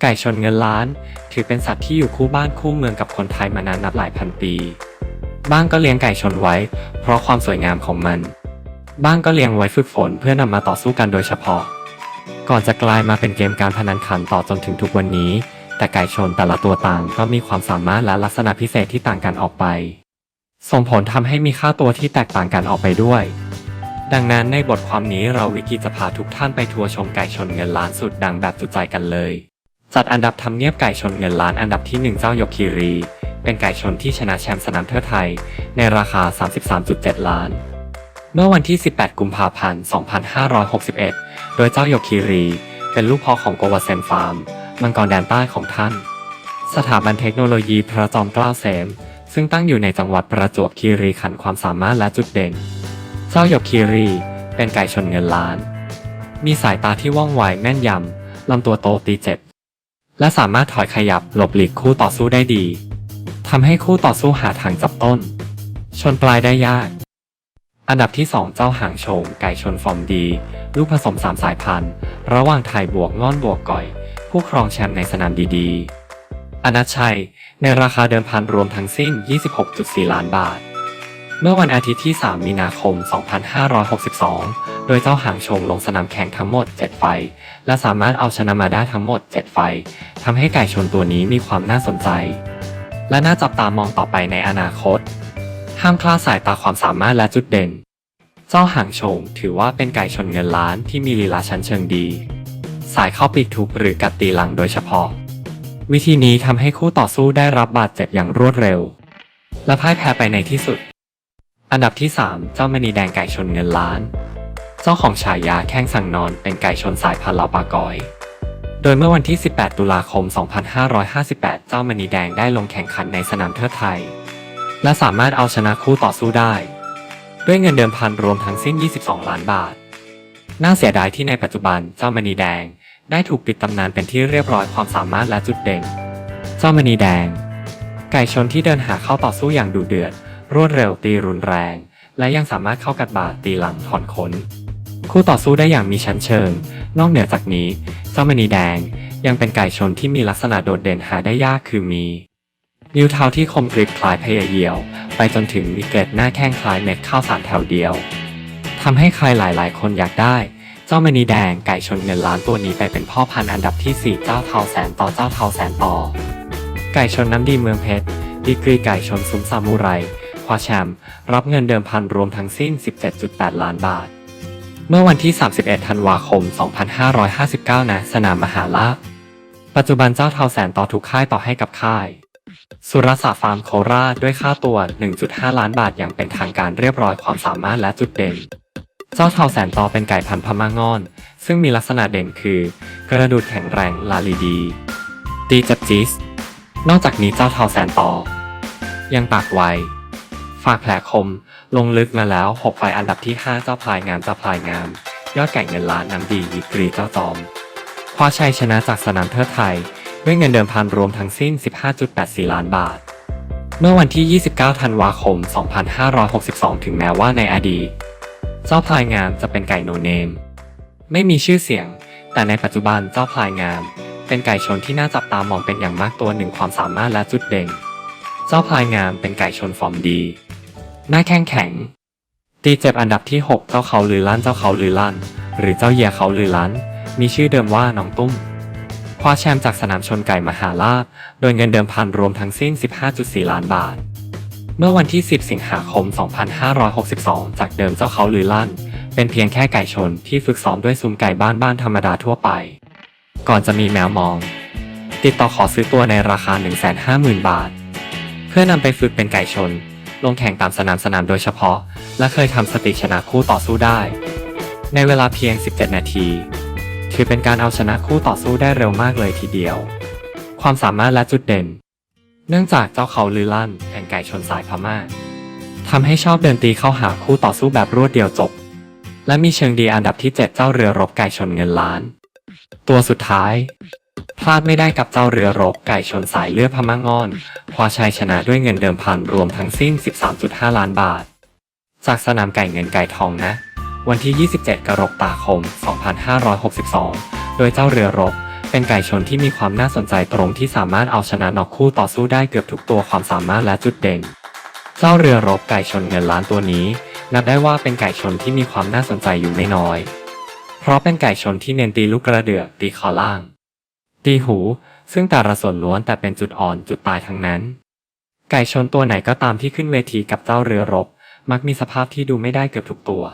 ไก่ชนเงินล้าน ถือเป็นสัตว์ที่อยู่คู่บ้านคู่เมืองกับคนไทยมานานนับหลายพันปี บ้างก็เลี้ยงไก่ชนไว้ เพราะความสวยงามของมัน บ้างก็เลี้ยงไว้ฝึกฝนเพื่อนำมาต่อสู้กันโดยเฉพาะ ก่อนจะกลายมาเป็นเกมการพนันขันต่อจนถึงทุกวันนี้ แต่ไก่ชนแต่ละตัวต่างก็มีความสามารถและลักษณะพิเศษที่ต่างกันออกไป ส่งผลทำให้มีค่าตัวที่แตกต่างกันออกไปด้วย ดังนั้นในบทความนี้เราวิกิจะพาทุกท่านไปทัวร์ชมไก่ชนเงินล้านสุดดังแบบจุใจกันเลย จัดอันดับทำเนียบไก่ชนเงินล้านอันดับที่ 1 เจ้ายกคีรี เป็นไก่ชนที่ชนะแชมป์สนามเทิดไทย ในราคา 33.7 ล้าน เมื่อวันที่ 18 กุมภาพันธ์ 2561 โดยเจ้ายกคีรี เป็นลูกพ่อของโกวาเซนฟาร์ม มังกรแดนใต้ของท่าน สถาบันเทคโนโลยีพระจอมเกล้าเสม ซึ่งตั้งอยู่ในจังหวัดประจวบคีรีขันธ์ความสามารถและจุดเด่น เจ้ายกคีรี เป็นไก่ชนเงินล้าน มีสายตาที่ว่องไวแม่นยำลำตัวโตตีเจ็บ และสามารถถอยขยับหลบหลีกคู่ต่อสู้ได้ดีทำให้คู่ต่อสู้หาทางจับต้น ชนปลายได้ยาก อันดับที่ 2 เจ้าหางโฉงไก่ชนฟอร์มดี ลูกผสม 3 สายพันธุ์ ระหว่างไทยบวกง่อนบวกก่อย ผู้ครองแชมป์ในสนามดีๆอนัชชัย ในราคาเดิมพันรวมทั้งสิ้น 26.4 ล้านบาท เมื่อวันอาทิตย์ที่ 3 มีนาคม 2562 โดยเจ้าหางชงลงสนามแข่งทั้งหมด 7 ไฟ และสามารถเอาชนะมาได้ทั้งหมด 7 ไฟ ทำให้ไก่ชนตัวนี้มีความน่าสนใจ และน่าจับตามองต่อไปในอนาคต ห้ามคลาดสายตาความสามารถและจุดเด่น เจ้าหางโฉงถือว่าเป็นไก่ชนเงินล้านที่มีลีลาชั้นเชิงดี สายเข้าปีกทุบหรือกัดตีหลังโดยเฉพาะ วิธีนี้ทำให้คู่ต่อสู้ได้รับบาดเจ็บอย่างรวดเร็ว และพ่ายแพ้ไปในที่สุด อันดับที่ 3 เจ้ามณีแดงไก่ชนเงินล้าน เจ้าของฉายาแข้งสั่งนอนเป็นไก่ชนสายพันธุ์ลาปากอย โดยเมื่อวันที่ 18 ตุลาคม 2558 เจ้ามณีแดงได้ลงแข่งขันในสนามเทิดไทย และสามารถเอาชนะคู่ต่อสู้ได้ ด้วยเงินเดิมพันรวมทั้งสิ้น 22 ล้านบาท น่าเสียดายที่ในปัจจุบันเจ้ามณีแดงได้ถูกปิดตำนานเป็นที่เรียบร้อยความสามารถและจุดเด่น เจ้ามณีแดง ไก่ชนที่เดินหาเข้าต่อสู้อย่างดุเดือด รวดเร็วตีรุนแรง และยังสามารถเข้ากัดบาดตีหลังถอนขนคู่ต่อสู้ได้อย่างมีชั้นเชิง นอกเหนือจากนี้เจ้ามณีแดงยังเป็นไก่ชนที่มีลักษณะโดดเด่นหาได้ยากคือมีนิ้วเท้าที่คมกริบคล้ายพยาเยียว ไปจนถึงมีเกล็ดหน้าแข้งคล้ายเม็ดข้าวสารแถวเดียวทำให้ใครหลายๆ คนอยากได้ เจ้ามณีแดงไก่ชนเงินล้านตัวนี้ไปเป็นพ่อพันธุ์อันดับที่ 4 เจ้าเทาแสนต่อเจ้าเทาแสนต่อ ไก่ชนน้ำดีเมืองเพชรดีกรีไก่ชนซุ้มซามูไร คว้าแชมป์รับเงินเดิมพันรวมทั้งสิ้น 17.8 ล้านบาท เมื่อวันที่ 31 ธันวาคม 2559 ณ สนามมหาลาภปัจจุบันเจ้าเทาแสนต่อทุกค่ายต่อให้กับค่าย สุรศาสตร์ฟาร์มโคราชด้วยค่าตัว 1.5 ล้านบาทอย่างเป็นทางการเรียบร้อยความสามารถและจุดเด่น เจ้าเทาแสนต่อเป็นไก่พันธุ์พม่างอน ซึ่งมีลักษณะเด่นคือ กระดูดแข็งแรงลาลีดี ตีจับจิส นอกจากนี้เจ้าเทาแสนต่อ ยังปากไว ฝากแผลคม ลงลึกมาแล้ว 6 ไฟอันดับที่ 5 เจ้าพลายงามเจ้าพลายงาม ยอดไก่เงินล้านน้ำดีดีกรีเจ้าจอมคว้าชัยชนะจากสนามเทิดไทย ด้วยเงินเดิมพันรวมทั้งสิ้น 15.84 ล้านบาท เมื่อวันที่ 29 ธันวาคม 2562 ถึงแม้ว่าในอดีตเจ้าพลายงามจะเป็นไก่โนเนม ไม่มีชื่อเสียง แต่ในปัจจุบันเจ้าพลายงาม เป็นไก่ชนที่น่าจับตามองเป็นอย่างมากตัวหนึ่งความสามารถและจุดเด่น เจ้าพลายงามเป็นไก่ชนฟอร์มดี หน้าแข้งแข็ง ตีเจ็บอันดับที่ 6 เจ้าเขาลือลั่นเจ้าเขาลือลั่น หรือเจ้าเหยียเขาลือลั่น มีชื่อเดิมว่าน้องตุ้ม คว้าแชมป์จากสนามชนไก่มหาลาภโดยเงินเดิมพันรวมทั้งสิ้น 15.4 ล้านบาท เมื่อวันที่ 10 สิงหาคม 2562 จากเดิมเจ้าเขาลือลั่น เป็นเพียงแค่ไก่ชนที่ฝึกซ้อมด้วยซุ้มไก่บ้านบ้านธรรมดาทั่วไป ก่อนจะมีแมวมอง ติดต่อขอซื้อตัวในราคา 150,000 บาท เพื่อนำไปฝึกเป็นไก่ชน ลงแข่งตามสนามสนามโดยเฉพาะ และเคยทำสติชนะคู่ต่อสู้ได้ ในเวลาเพียง 17 นาที ถือเป็นการเอาชนะคู่ต่อสู้ได้เร็วมากเลยทีเดียว ความสามารถและจุดเด่น เนื่องจากเจ้าเขาลือลั่นเป็นไก่ชนสายพม่าทำให้ชอบเดินตีเข้าหาคู่ต่อสู้แบบรวดเดียวจบ และมีเชิงดีอันดับที่ 7 เจ้าเรือรบไก่ชนเงินล้าน ตัวสุดท้าย พลาดไม่ได้กับเจ้าเรือรบไก่ชนสายเลือดพม่างอนคว้าชัยชนะด้วยเงินเดิมพันรวมทั้งสิ้น 13.5 ล้านบาท จากสนามไก่เงินไก่ทองนะ วันที่ 27 กรกฎาคม 2562 โดยเจ้าเรือรบเป็นไก่ชนที่มีความน่าสนใจตรงที่สามารถเอาชนะนอกคู่ต่อสู้ได้เกือบทุกตัวความสามารถและจุดเด่น เจ้าเรือรบไก่ชนเงินล้านตัวนี้ นับได้ว่าเป็นไก่ชนที่มีความน่าสนใจอยู่ไม่น้อย เพราะเป็นไก่ชนที่เน้นตีลูกกระเดือกตีคอล่าง ตีหู ซึ่งแต่ละส่วนล้วนแต่เป็นจุดอ่อนจุดตายทั้งนั้น ไก่ชนตัวไหนก็ตามที่ขึ้นเวทีกับเจ้าเรือรบ มักมีสภาพที่ดูไม่ได้เกือบทุกตัว